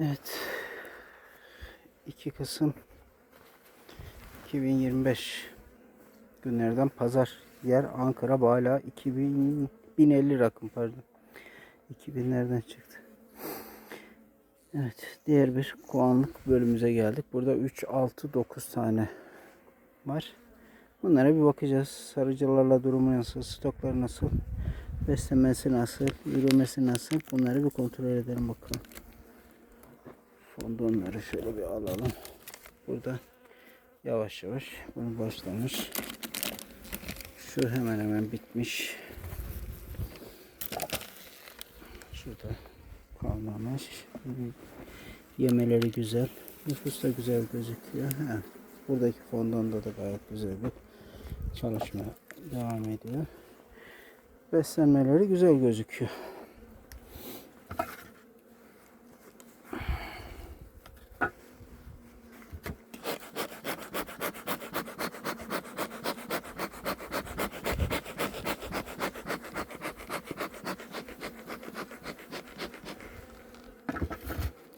Evet. 2 Kasım 2025 günlerden pazar. Yer Ankara Bala 2000 1050 rakım pardon. 2000'lerden çıktı. Evet, diğer bir puanlık bölümümüze geldik. Burada 3 6 9 tane var. Bunlara bir bakacağız. Sarıcılarla durumu nasıl, stoklar nasıl, beslemesi nasıl, yürümesi nasıl bunları bir kontrol edelim bakalım. Fondonları şöyle bir alalım. Burada yavaş yavaş bunu başlamış. Şu hemen hemen bitmiş. Şurada kalmamış. Yemeleri güzel. Nüfus da güzel gözüküyor. Ha. Buradaki fondonda da gayet güzel bir çalışma devam ediyor. Beslenmeleri güzel gözüküyor.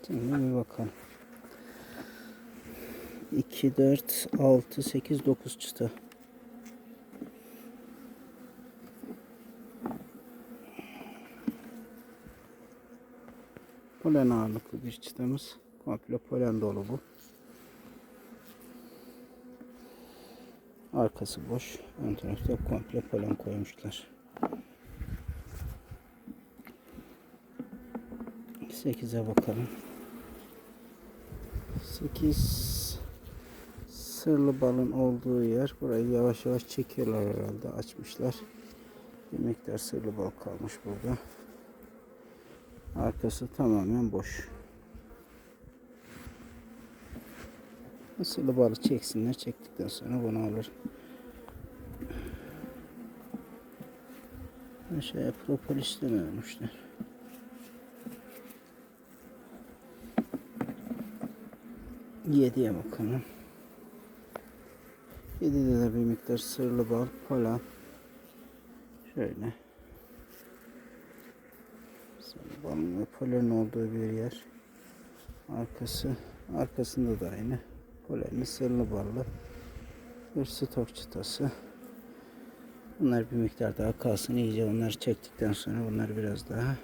Şimdi bir bakalım. 2, 4, 6, 8, 9 çıta. Polen ağırlıklı bir çıtamız. Komple polen dolu bu. Arkası boş. Ön tarafta komple polen koymuşlar. 8'e bakalım. 8 sırlı balın olduğu yer. Burayı yavaş yavaş çekiyorlar herhalde. Açmışlar. Bir miktar sırlı bal kalmış burada. Arkası tamamen boş. Sırlı balı çeksinler. Çektikten sonra bunu alır. Aşağıya propolis de vermişler. Yediye bakalım. Yedide de bir miktar sırlı bal, polen. Şöyle. Sırlı balın ve polen olduğu bir yer. Arkası, arkasında da aynı. Polenli sırlı ballı. Bir stok çıtası. Bunlar bir miktar daha kalsın. iyice onları çektikten sonra bunları biraz daha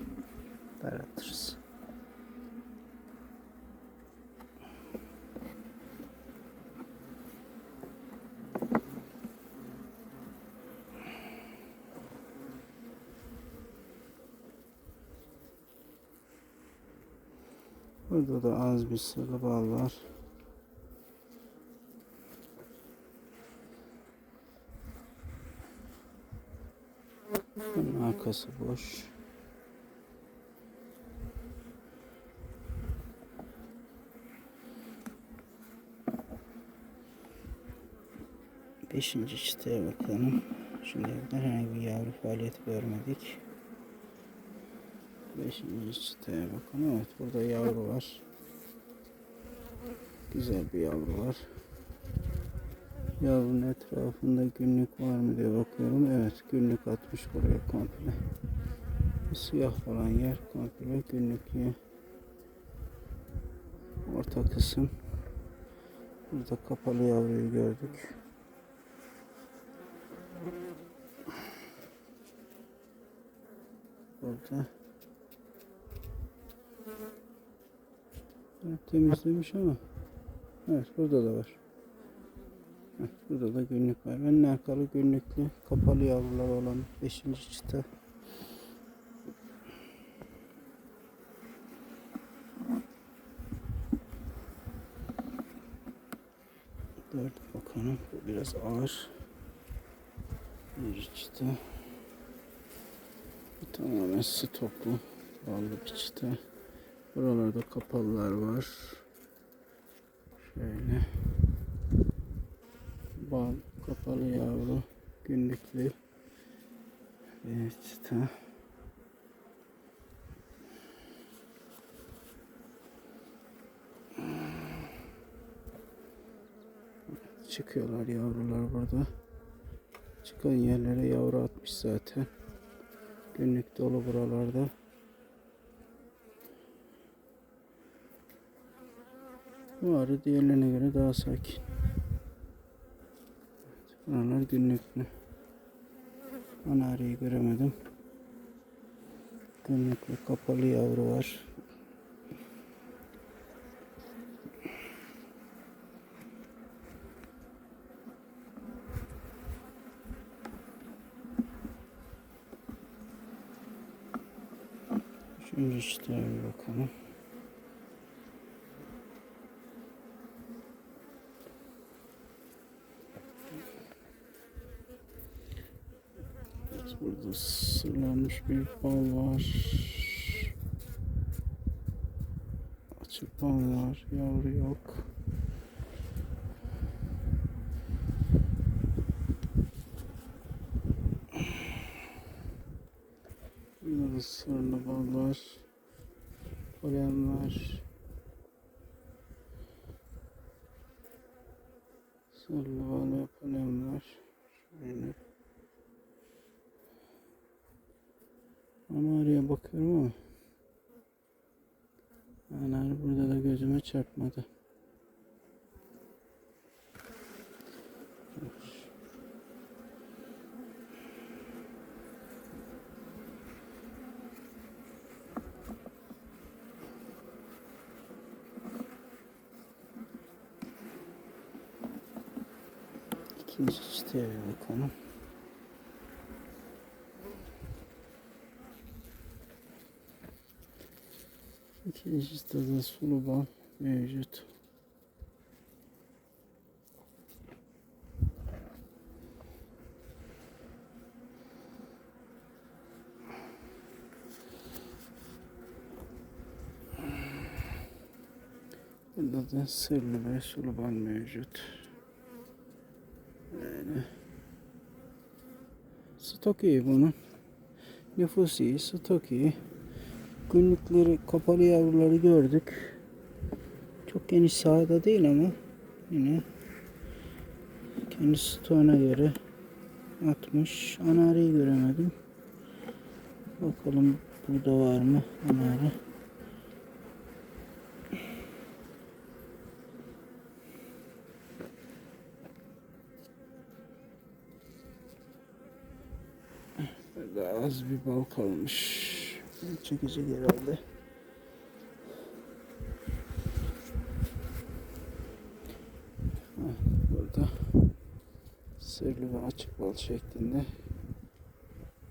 daraltırız. Burada da az bir sırlı bal var. Bunun arkası boş. Beşinci çıtaya bakalım. Şimdiye kadar herhangi bir yavru faaliyeti görmedik. Beşinci çıtaya bakalım. Evet burada yavru var. Güzel bir yavru var. Yavrunun etrafında günlük var mı diye bakıyorum. Evet günlük atmış buraya komple. Siyah olan yer komple günlük yer. Orta kısım. Burada kapalı yavruyu gördük. Burada temizlemiş ama evet burada da var. Evet, burada da günlük var. Ön arkalı günlüklü kapalı yavrular olan 5. çıta. Dört bakalım. Bu biraz ağır. Bir çıta. Tamamen stoklu. Ballı bir çıta. Buralarda kapalılar var. Şöyle. Bal, kapalı yavru, günlüklü. Bir. Çıkıyorlar yavrular burada. Çıkan yerlere yavru atmış zaten. Günlük dolu buralarda. Bu arı diğerlerine göre daha sakin. Evet, Buralar günlük mü? Ana arıyı göremedim. Günlük ve kapalı yavru var. Üçüncü çıtaya bir bakalım. Evet, burada sırlanmış bir bal var. Açık bal var. Yavru yok. Burada da sırlı bal var. Polen var. Sırlı bal ve var. Şöyle. Ama araya bakıyorum ama. Burada da gözüme çarpmadı. İkinci çıtaya bir bakalım. İkinci çıtada sulu mevcut. Burada da sırlı ve sulu bal mevcut. Yani stok iyi bunun. Nüfus iyi, stok iyi. Günlükleri, kapalı yavruları gördük. Çok geniş sahada değil ama yine kendi stoğuna göre atmış. Anarıyı göremedim. Bakalım burada var mı anarı. Burada az bir bal kalmış. Çekecek herhalde. Burada sırlı ve açık bal şeklinde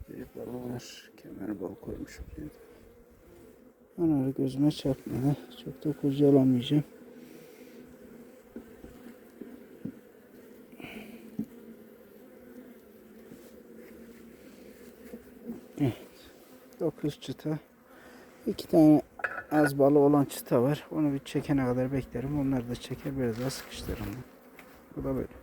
bir bal var. Kemer bal koymuş buraya da. Onları gözüme çarpmadı. Çok da kurcalamayacağım. 9 çıta. İki tane az balı olan çıta var. Onu bir çekene kadar beklerim. Onları da çeker biraz daha sıkıştırırım. Bu da böyle.